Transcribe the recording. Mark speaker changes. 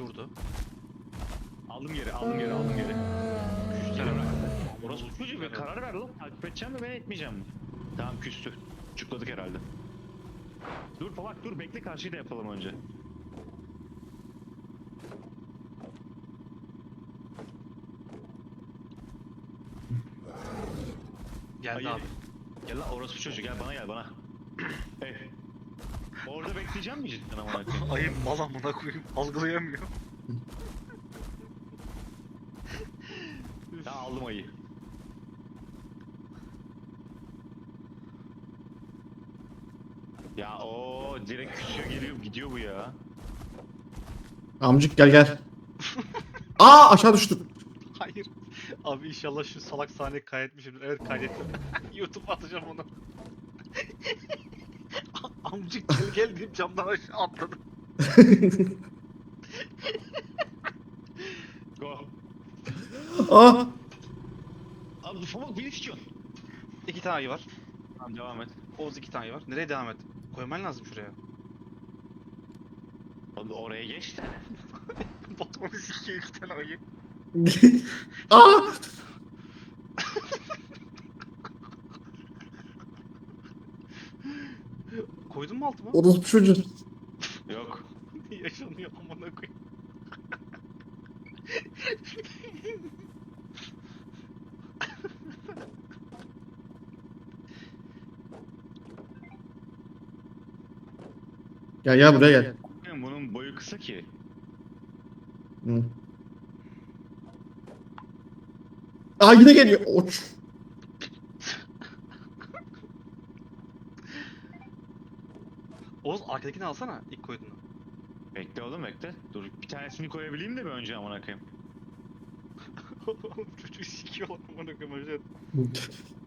Speaker 1: Durdu.
Speaker 2: Aldım geri, aldım geri, aldım geri.
Speaker 1: Küstü herhalde.
Speaker 2: Orası çocuğu bir karar ver lan. Takip edeceğim mi ben etmeyeceğim mi? Tamam küstü. Çukladık herhalde. Dur Polat dur bekle karşıyı da yapalım önce.
Speaker 1: Geldi
Speaker 2: Hayır.
Speaker 1: abi.
Speaker 2: Gel lan orası çocuğu gel bana gel bana. hey. Orada bekleyeceğim mi cidden amına koyayım?
Speaker 1: Ayı mal amına koyayım. Algılayamıyor.
Speaker 2: Ya aldım ayı. Ya o direkt küsüyor geliyor gidiyor bu ya.
Speaker 3: Amcık gel gel. Aa aşağı düştüm.
Speaker 1: Hayır. Abi inşallah şu salak sahneyi kaydetmişimdir. Evet kaydettim. YouTube'a atacağım onu. Amcık gel gel deyip camdan aşağı atladım.
Speaker 2: Go.
Speaker 3: Aa.
Speaker 2: Abi Fomok beni istiyorsun.
Speaker 1: İki tane ayı var.
Speaker 2: Tamam devam et.
Speaker 1: Oğuz iki tane ayı var. Nereye devam et? Koyman lazım şuraya.
Speaker 2: Abi oraya geç de.
Speaker 1: Batman'ı sikiyor iki tane ayı.
Speaker 3: Aa.
Speaker 1: Koydun mu altıma?
Speaker 3: Orospu çocuğu.
Speaker 2: Yok.
Speaker 1: Yaşanıyor amına koyayım.
Speaker 3: Gel gel buraya gel.
Speaker 2: Bunun boyu kısa ki.
Speaker 3: Hı. Aa yine geliyor. Oç.
Speaker 1: Oğuz arkadakini alsana ilk koyduğunu.
Speaker 2: Bekle oğlum bekle. Dur bir tanesini koyabileyim de bir önce amına koyayım.
Speaker 1: Çocuğu sikiyor amına koyayım.